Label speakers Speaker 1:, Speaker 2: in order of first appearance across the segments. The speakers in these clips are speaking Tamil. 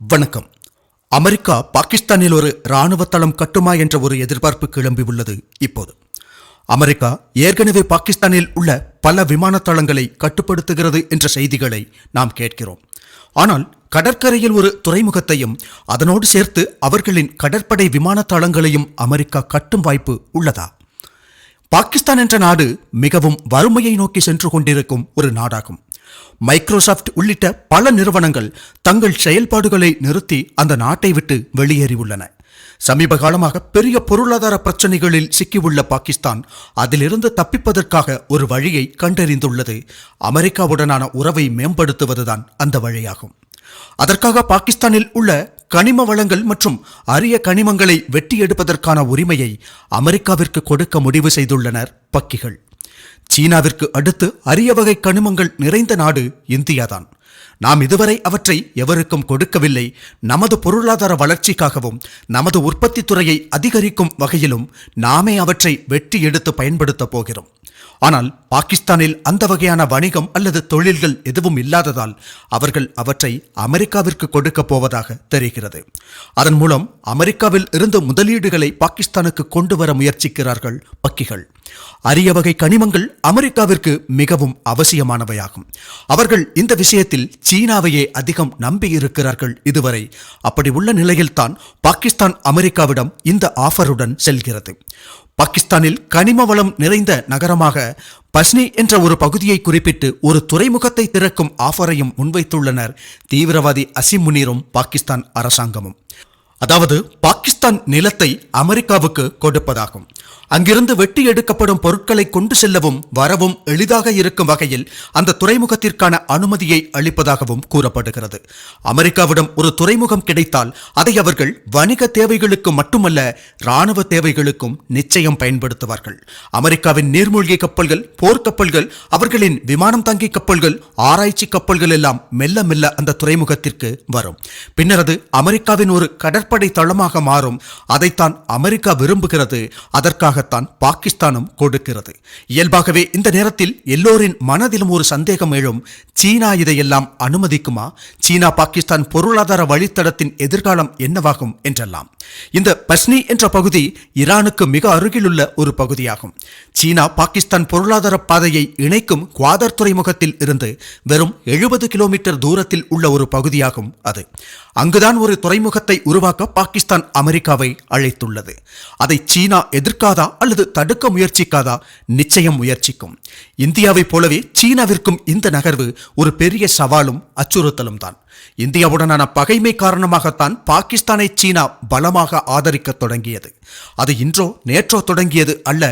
Speaker 1: வணக்கம். அமெரிக்கா பாகிஸ்தானில் ஒரு இராணுவ தளம் கட்டுமா என்ற ஒரு எதிர்பார்ப்பு கிளம்பியுள்ளது இப்போது. அமெரிக்கா ஏற்கனவே பாகிஸ்தானில் உள்ள பல விமான தளங்களை கட்டுப்படுத்துகிறது என்ற செய்திகளை நாம் கேட்கிறோம். ஆனால் கடற்கரையில் ஒரு துறைமுகத்தையும் அதனோடு சேர்த்து அவர்களின் கடற்படை விமான தளங்களையும் அமெரிக்கா கட்டும் வாய்ப்பு உள்ளதா? பாகிஸ்தான் என்ற நாடு மிகவும் வறுமையை நோக்கி சென்று கொண்டிருக்கும் ஒரு நாடாகும். மைக்ரோசாப்ட் உள்ளிட்ட பல நிறுவனங்கள் தங்கள் செயல்பாடுகளை நிறுத்தி அந்த நாட்டை விட்டு வெளியேறியுள்ளன. சமீப காலமாக பெரிய பொருளாதார பிரச்சனைகளில் சிக்கியுள்ள பாகிஸ்தான் அதிலிருந்து தப்பிப்பதற்காக ஒரு வழியை கண்டறிந்துள்ளது. அமெரிக்காவுடனான உறவை மேம்படுத்துவதுதான் அந்த வழியாகும். அதற்காக பாகிஸ்தானில் உள்ள கனிம வளங்கள் மற்றும் அரிய கனிமங்களை வெட்டி எடுப்பதற்கான உரிமையை அமெரிக்காவிற்கு கொடுக்க முடிவு செய்துள்ளனர் பக்கிகள். சீனாவிற்கு அடுத்து அரிய வகை கனிமங்கள் நிறைந்த நாடு இந்தியாதான். நாம் இதுவரை அவற்றை எவருக்கும் கொடுக்கவில்லை. நமது பொருளாதார வளர்ச்சிக்காகவும் நமது உற்பத்தி துறையை அதிகரிக்கும் வகையிலும் நாமே அவற்றை வெட்டி எடுத்து பயன்படுத்தப் போகிறோம். ஆனால் பாகிஸ்தானில் அந்த வகையான வணிகம் அல்லது தொழில்கள் எதுவும் இல்லாததால் அவர்கள் அவற்றை அமெரிக்காவிற்கு கொடுக்கப் போவதாக தெரிகிறது. அதன் மூலம் அமெரிக்காவில் இருந்து முதலீடுகளை பாகிஸ்தானுக்கு கொண்டு வர முயற்சிக்கிறார்கள் பக்கிகள் அரிய வகை கனிமங்கள் அமெரிக்காவிற்கு மிகவும் அவசியமானவையாகும். அவர்கள் இந்த விஷயத்தில் சீனாவையே அதிகம் நம்பியிருக்கிறார்கள் இதுவரை. அப்படி உள்ள நிலையில்தான் பாகிஸ்தான் அமெரிக்காவிடம் இந்த ஆஃபருடன் செல்கிறது. பாகிஸ்தானில் கனிம வளம் நிறைந்த நகரமாக பஸ்னி என்ற ஒரு பகுதியை குறிப்பிட்டு ஒரு துறைமுகத்தை திறக்கும் ஆஃபரையும் முன்வைத்துள்ளனர் தீவிரவாதி அசிம் முனீரும் பாகிஸ்தான் அரசாங்கமும். அதாவது பாகிஸ்தான் நிலத்தை அமெரிக்காவுக்கு கொடுப்பதாகும். அங்கிருந்து வெட்டி எடுக்கப்படும் பொருட்களை கொண்டு செல்லவும் வரவும் எளிதாக இருக்கும் வகையில் அந்த துறைமுகத்திற்கான அனுமதியை அளிப்பதாகவும் கூறப்படுகிறது. அமெரிக்காவிடம் ஒரு துறைமுகம் கிடைத்தால் அதை அவர்கள் வணிக தேவைகளுக்கு மட்டுமல்ல இராணுவ தேவைகளுக்கும் நிச்சயம் பயன்படுத்துவார்கள். அமெரிக்காவின் நீர்மூழ்கி கப்பல்கள் போர்க்கப்பல்கள் அவர்களின் விமானம் தங்கி கப்பல்கள் ஆராய்ச்சி கப்பல்கள் எல்லாம் மெல்ல மெல்ல அந்த துறைமுகத்திற்கு வரும். பின்னர் அது அமெரிக்காவின் ஒரு கடற்படை தளமாக மாறும். அதைத்தான் அமெரிக்கா விரும்புகிறது. அதற்காக அதற்காகத்தான் பாகிஸ்தானும் கொடுக்கிறது. இயல்பாகவே இந்த நேரத்தில் எல்லோரின் மனதிலும் ஒரு சந்தேகம் எழும். சீனா இதையெல்லாம் அனுமதிக்குமா? சீனா பாகிஸ்தான் பொருளாதார வழித்தடத்தின் எதிர்காலம் என்னவாகும் என்றெல்லாம். இந்த பஸ்னி என்ற பகுதி ஈரானுக்கு மிக அருகிலுள்ள ஒரு பகுதியாகும். சீனா பாகிஸ்தான் பொருளாதார பாதையை இணைக்கும் குவாதர் துறைமுகத்தில் இருந்து வெறும் எழுபது கிலோமீட்டர் தூரத்தில் உள்ள ஒரு பகுதியாகும் அது. அங்குதான் ஒரு துறைமுகத்தை உருவாக்க பாகிஸ்தான் அமெரிக்காவை அழைத்துள்ளது. அதை சீனா எதிர்க்காதா அல்லது தடுக்க முயற்சிக்காதா? நிச்சயம் முயற்சிக்கும். இந்தியாவைப் போலவே சீனாவிற்கும் இந்த நகர்வு ஒரு பெரிய சவாலும் அச்சுறுத்தலும் தான் இந்தியாவுடனான பகைமை காரணமாகத்தான் பாகிஸ்தானை சீனா பலமாக ஆதரிக்க தொடங்கியது. அது இன்றோ நேற்றோ தொடங்கியது அல்ல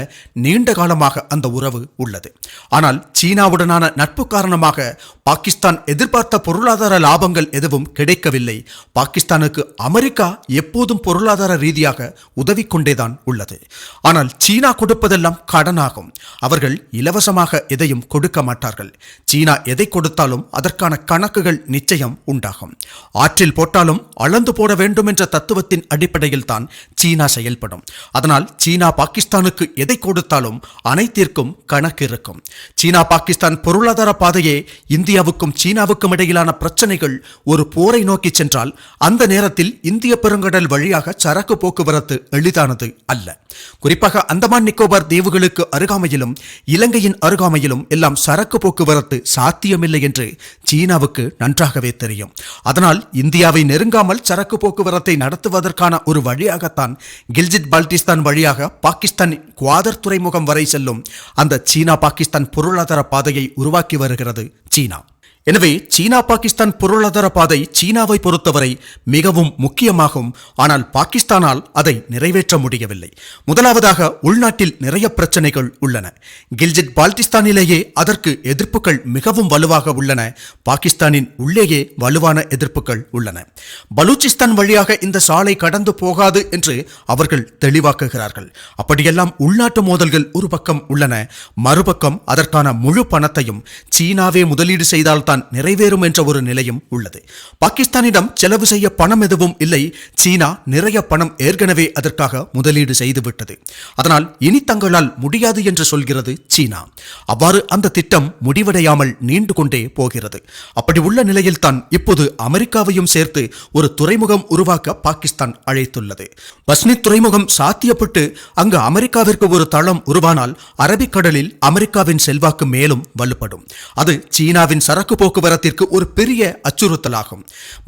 Speaker 1: நீண்ட காலமாக அந்த உறவு உள்ளது. ஆனால் சீனாவுடனான நட்பு காரணமாக பாகிஸ்தான் எதிர்பார்த்த பொருளாதார லாபங்கள் எதுவும் கிடைக்கவில்லை. பாகிஸ்தானுக்கு அமெரிக்கா எப்போதும் பொருளாதார ரீதியாக உதவி கொண்டேதான் உள்ளது. ஆனால் சீனா கொடுப்பதெல்லாம் கடனாகும். அவர்கள் இலவசமாக எதையும் கொடுக்க மாட்டார்கள். சீனா எதை கொடுத்தாலும் அதற்கான கணக்குகள் நிச்சயம் உண்டாகும். ஆற்றில் போட்டாலும் அளந்து போட வேண்டும் என்ற தத்துவத்தின் அடிப்படையில் தான் சீனா செயல்படும். அதனால் சீனா பாகிஸ்தானுக்கு எதை கொடுத்தாலும் அனைத்திற்கும் கணக்கு இருக்கும். சீனா பாகிஸ்தான் பொருளாதார பாதையே இந்தியாவுக்கும் சீனாவுக்கும் இடையிலான பிரச்சனைகள் ஒரு போரை நோக்கி சென்றால் அந்த நேரத்தில் இந்திய பெருங்கடல் வழியாக சரக்கு போக்குவரத்து எளிதானது அல்ல. குறிப்பாக அந்தமான் நிக்கோபார் தீவுகளுக்கு அருகாமையிலும் இலங்கையின் அருகாமையிலும் எல்லாம் சரக்கு போக்குவரத்து சாத்தியமில்லை என்று சீனாவுக்கு நன்றாகவே தெரியும். அதனால் இந்தியாவை நெருங்காமல் சரக்கு போக்குவரத்தை நடத்துவதற்கான ஒரு வழியாகத்தான் கில்ஜித் பால்டிஸ்தான் வழியாக பாகிஸ்தான் குவாதர் துறைமுகம் வரை செல்லும் அந்த சீனா பாகிஸ்தான் பொருளாதார பாதையை உருவாக்கி வருகிறது சீனா. எனவே சீனா பாகிஸ்தான் பொருளாதார பாதை சீனாவை பொறுத்தவரை மிகவும் முக்கியமாகும். ஆனால் பாகிஸ்தானால் அதை நிறைவேற்ற முடியவில்லை. முதலாவதாக உள்நாட்டில் நிறைய பிரச்சனைகள் உள்ளன. கில்ஜித் பால்டிஸ்தானிலேயே அதற்கு எதிர்ப்புகள் மிகவும் வலுவாக உள்ளன. பாகிஸ்தானின் உள்ளேயே வலுவான எதிர்ப்புகள் உள்ளன. பலூச்சிஸ்தான் வழியாக இந்த சாலை கடந்து போகாது என்று அவர்கள் தெளிவாக்குகிறார்கள். அப்படியெல்லாம் உள்நாட்டு மோதல்கள் ஒரு பக்கம் உள்ளன. மறுபக்கம் அதற்கான முழு பணத்தையும் சீனாவே முதலீடு செய்தால்தான் தான் நிறைவேறும் என்ற ஒரு நிலையும் உள்ளது. பாகிஸ்தானிடம் செலவு செய்ய பணம் எதுவும் இல்லை. சீனா நிறைய பணம் ஏற்கனவே அதற்காக முதலீடு செய்துவிட்டது. அதனால் இனி தங்களால் முடியாது என்று சொல்கிறது சீனா. அவ்வாறு அந்த திட்டம் முடிவடையாமல் நீண்டு கொண்டே போகிறது. அப்படி உள்ள நிலையில் தான் இப்போது அமெரிக்காவையும் சேர்த்து ஒரு துறைமுகம் உருவாக்க பாகிஸ்தான் அழைத்துள்ளது. பஸ்னி துறைமுகம் சாத்தியப்பட்டு அங்கு அமெரிக்காவிற்கு ஒரு தளம் உருவானால் அரபிக்கடலில் அமெரிக்காவின் செல்வாக்கு மேலும் வலுப்படும். அது சீனாவின் சரக்கு போக்குவரத்திற்கு ஒரு பெரிய அச்சுறுத்தலாகும்.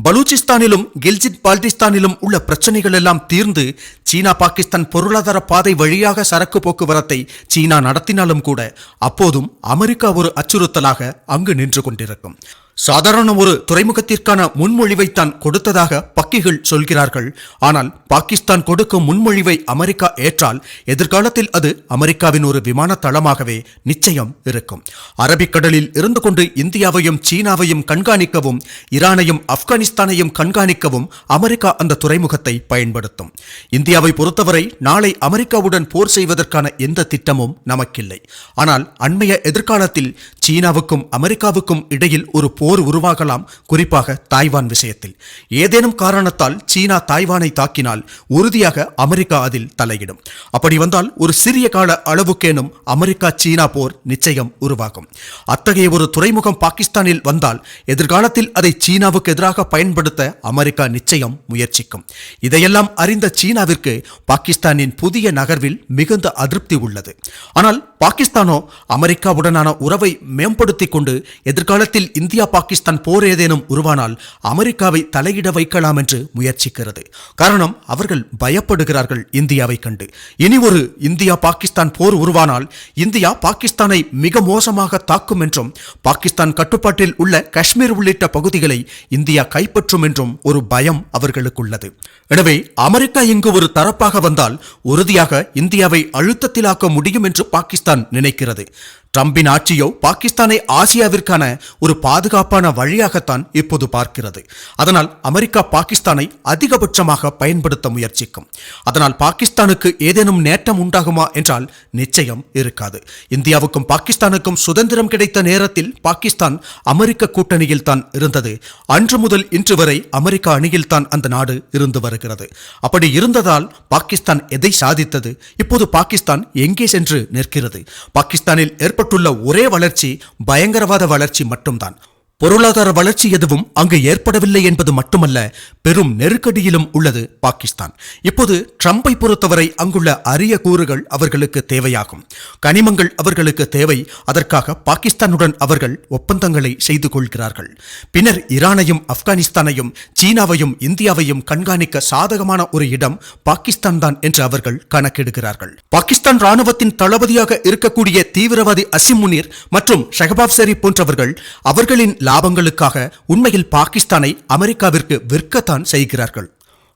Speaker 1: பலூச்சிஸ்தானிலும் கில்ஜித் பால்டிஸ்தானிலும் உள்ள பிரச்சனைகள் எல்லாம் தீர்ந்து சீனா பாகிஸ்தான் பொருளாதார பாதை வழியாக சரக்கு போக்குவரத்தை சீனா நடத்தினாலும் கூட அப்போதும் அமெரிக்கா ஒரு அச்சுறுத்தலாக அங்கு நின்று கொண்டிருக்கும். சாதாரண ஒரு துறைமுகத்திற்கான முன்மொழிவை தான் கொடுத்ததாக பக்கிகள் சொல்கிறார்கள். ஆனால் பாகிஸ்தான் கொடுக்கும் முன்மொழிவை அமெரிக்கா ஏற்றால் எதிர்காலத்தில் அது அமெரிக்காவின் ஒரு விமான தளமாகவே நிச்சயம் இருக்கும். அரபிக்கடலில் இருந்து கொண்டு இந்தியாவையும் சீனாவையும் கண்காணிக்கவும் ஈரானையும் ஆப்கானிஸ்தானையும் கண்காணிக்கவும் அமெரிக்கா அந்த துறைமுகத்தை பயன்படுத்தும். இந்தியாவை பொறுத்தவரை நாளை அமெரிக்காவுடன் போர் செய்வதற்கான எந்த திட்டமும் நமக்கில்லை. ஆனால் அண்மைய எதிர்காலத்தில் சீனாவுக்கும் அமெரிக்காவுக்கும் இடையில் ஒரு போர் போர் உருவாகலாம் குறிப்பாக தாய்வான் விஷயத்தில். ஏதேனும் காரணத்தால் சீனா தாய்வானை தாக்கினால் உறுதியாக அமெரிக்கா அதில் தலையிடும். அப்படி வந்தால் ஒரு சிறிய கால அளவுக்கேனும் அமெரிக்கா சீனா போர் நிச்சயம் உருவாகும். அத்தகைய ஒரு துறைமுகம் பாகிஸ்தானில் வந்தால் எதிர்காலத்தில் அதை சீனாவுக்கு எதிராக பயன்படுத்த அமெரிக்கா நிச்சயம் முயற்சிக்கும். இதையெல்லாம் அறிந்த சீனாவிற்கு பாகிஸ்தானின் புதிய நகர்வில் மிகுந்த அதிருப்தி உள்ளது. ஆனால் பாகிஸ்தானோ அமெரிக்காவுடனான உறவை மேம்படுத்திக் கொண்டு எதிர்காலத்தில் இந்தியா பாகிஸ்தான் போர் ஏதேனும் உருவானால் அமெரிக்காவை தலையிட வைக்கலாம் என்று முயற்சிக்கிறது. காரணம் அவர்கள் பயப்படுகிறார்கள் இந்தியாவை கண்டு. இனி ஒரு இந்தியா பாகிஸ்தான் போர் உருவானால் இந்தியா பாகிஸ்தானை மிக மோசமாக தாக்கும் என்றும் பாகிஸ்தான் கட்டுப்பாட்டில் உள்ள காஷ்மீர் உள்ளிட்ட பகுதிகளை இந்தியா கைப்பற்றும் என்றும் ஒரு பயம் அவர்களுக்குள்ளது எனவே அமெரிக்கா இங்கு ஒரு தரப்பாக வந்தால் உறுதியாக இந்தியாவை அழுத்தத்திலாக்க முடியும் என்று பாகிஸ்தான் தான் நினைக்கிறது. ட்ரம்பின் ஆட்சியோ பாகிஸ்தானை ஆசியாவிற்கான ஒரு பாதுகாப்பான வழியாகத்தான் இப்போது பார்க்கிறது. அதனால் அமெரிக்கா பாகிஸ்தானை அதிகபட்சமாக பயன்படுத்த முயற்சிக்கும். அதனால் பாகிஸ்தானுக்கு ஏதேனும் நேட்டம் உண்டாகுமா என்றால் நிச்சயம் இருக்காது. இந்தியாவுக்கும் பாகிஸ்தானுக்கும் சுதந்திரம் கிடைத்த நேரத்தில் பாகிஸ்தான் அமெரிக்க கூட்டணியில் தான் இருந்தது. அன்று முதல் இன்று வரை அமெரிக்கா அணியில் தான் அந்த நாடு இருந்து வருகிறது. அப்படி இருந்ததால் பாகிஸ்தான் எதை சாதித்தது? இப்போது பாகிஸ்தான் எங்கே சென்று நிற்கிறது? பாகிஸ்தானில் ஏற்பட்ட ஏற்பட்டுள்ள ஒரே வளர்ச்சி பயங்கரவாத வளர்ச்சி மட்டும்தான். பொருளாதார வளர்ச்சி எதுவும் அங்கு ஏற்படவில்லை என்பது மட்டுமல்ல பெரும் நெருக்கடியிலும் உள்ளது பாகிஸ்தான். இப்போது ட்ரம்பை பொறுத்தவரை அங்குள்ள அரிய கூறுகள் அவர்களுக்கு தேவையாகும். கனிமங்கள் அவர்களுக்கு தேவை. அதற்காக பாகிஸ்தானுடன் அவர்கள் ஒப்பந்தங்களை செய்து கொள்கிறார்கள். பின்னர் ஈரானையும் ஆப்கானிஸ்தானையும் சீனாவையும் இந்தியாவையும் கண்காணிக்க சாதகமான ஒரு இடம் பாகிஸ்தான் தான் என்று அவர்கள் கணக்கிடுகிறார்கள். பாகிஸ்தான் ராணுவத்தின் தளபதியாக இருக்கக்கூடிய தீவிரவாதி அசிம் முனீர் மற்றும் ஷஹபாப் சரி போன்றவர்கள் அவர்களின் லாபங்களுக்காக உண்மையில் பாகிஸ்தானை அமெரிக்காவிற்கு விற்கத்தான் செய்கிறார்கள்.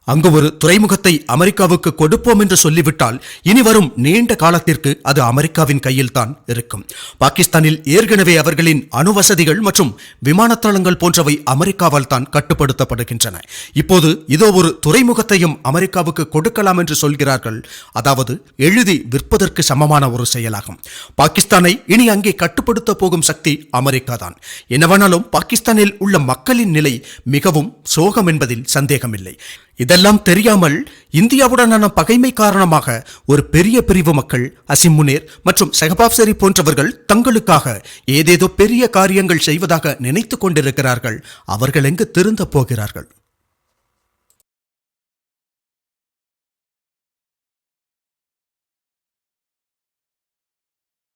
Speaker 1: அங்கு ஒரு துறைமுகத்தை அமெரிக்காவுக்கு கொடுப்போம் என்று சொல்லிவிட்டால் இனி வரும் நீண்ட காலத்திற்கு அது அமெரிக்காவின் கையில் தான் இருக்கும். பாகிஸ்தானில் ஏற்கனவே அவர்களின் அணு வசதிகள் மற்றும் விமானத்தளங்கள் போன்றவை அமெரிக்காவால் தான் கட்டுப்படுத்தப்படுகின்றன. இப்போது இதோ ஒரு துறைமுகத்தையும் அமெரிக்காவுக்கு கொடுக்கலாம் என்று சொல்கிறார்கள். அதாவது எழுதி விற்பதற்கு சமமான ஒரு செயலாகும். பாகிஸ்தானை இனி அங்கே கட்டுப்படுத்த போகும் சக்தி அமெரிக்கா தான் என்னவானாலும் பாகிஸ்தானில் உள்ள மக்களின் நிலை மிகவும் சோகம் என்பதில் சந்தேகமில்லை. இதெல்லாம் தெரியாமல் இந்தியாவுடனான பகைமை காரணமாக ஒரு பெரிய பிரிவு மக்கள் அசிம் முனேர் மற்றும் ஷெஹபாப் போன்றவர்கள் தங்களுக்காக ஏதேதோ பெரிய காரியங்கள் செய்வதாக நினைத்து கொண்டிருக்கிறார்கள். அவர்கள் எங்கு திருந்த போகிறார்கள்?